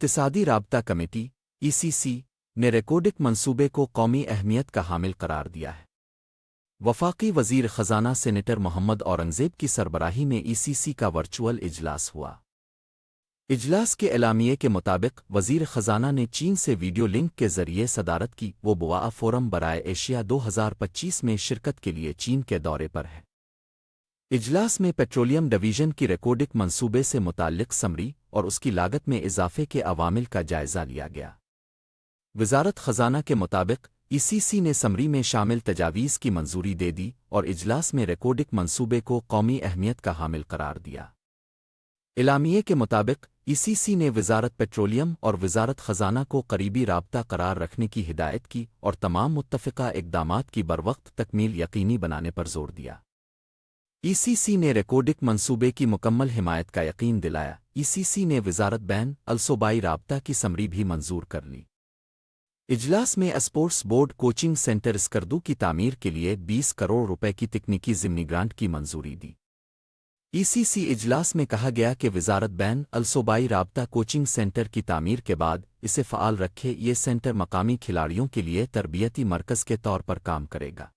इक्तसादी राबता committee ECC ने रिकॉर्डिक मंसूबे को कौमी अहमियत का हामिल करार दिया है। वफाकी वज़ीर ख़जाना सेनेटर मोहम्मद औरंगज़ेब की सरबराही में ईसीसी का वर्चुअल इजलास हुआ। इजलास के एलामिये के मुताबिक, वज़ीर ख़जाना ने चीन से वीडियो लिंक के ज़रिए सदारत की, वो बुआ फोरम बराए एशिया 2025 में शिरकत के लिए चीन के दौरे पर है। इजलास में पेट्रोलियम डिवीज़न की रिकॉर्डिक मंसूबे से मुतालिक समरी और उसकी लागत में इजाफे के अवामिल का जायजा लिया गया। वजारत ख़जाना के मुताबिक, ईसीसी ने समरी में शामिल तजावीज़ की मंजूरी दे दी और इजलास में रिकॉर्डिक मंसूबे को कौमी अहमियत का हामिल करार दिया। इलामिये के मुताबिक, ईसीसी ने वजारत पेट्रोलियम और वजारत ख़जाना को करीबी रबता करार रखने की हिदायत की और तमाम मुतफ़ा इकदाम की बरवक्त तकमील यकीनी बनाने पर ज़ोर दिया। ईसीसी ने रिकॉर्डिक मंसूबे की मुकम्मल हिमायत का यकीन दिलाया। ईसीसी ने वजारत बैन, अलसोबाई रबता की समरी भी मंजूर कर ली। इजलास में sports board coaching centre Skardu की तामीर के लिए 20 करोड़ रुपए की तकनीकी जिमनी ग्रांट की मंजूरी दी। ईसीसी इजलास में कहा गया कि वजारत बैन, अलसोबाई रबता कोचिंग सेंटर की तामीर के बाद इसे फ़ाल रखे, ये सेंटर मकामी खिलाड़ियों के लिए तरबियती मरकज़ के तौर पर काम करेगा।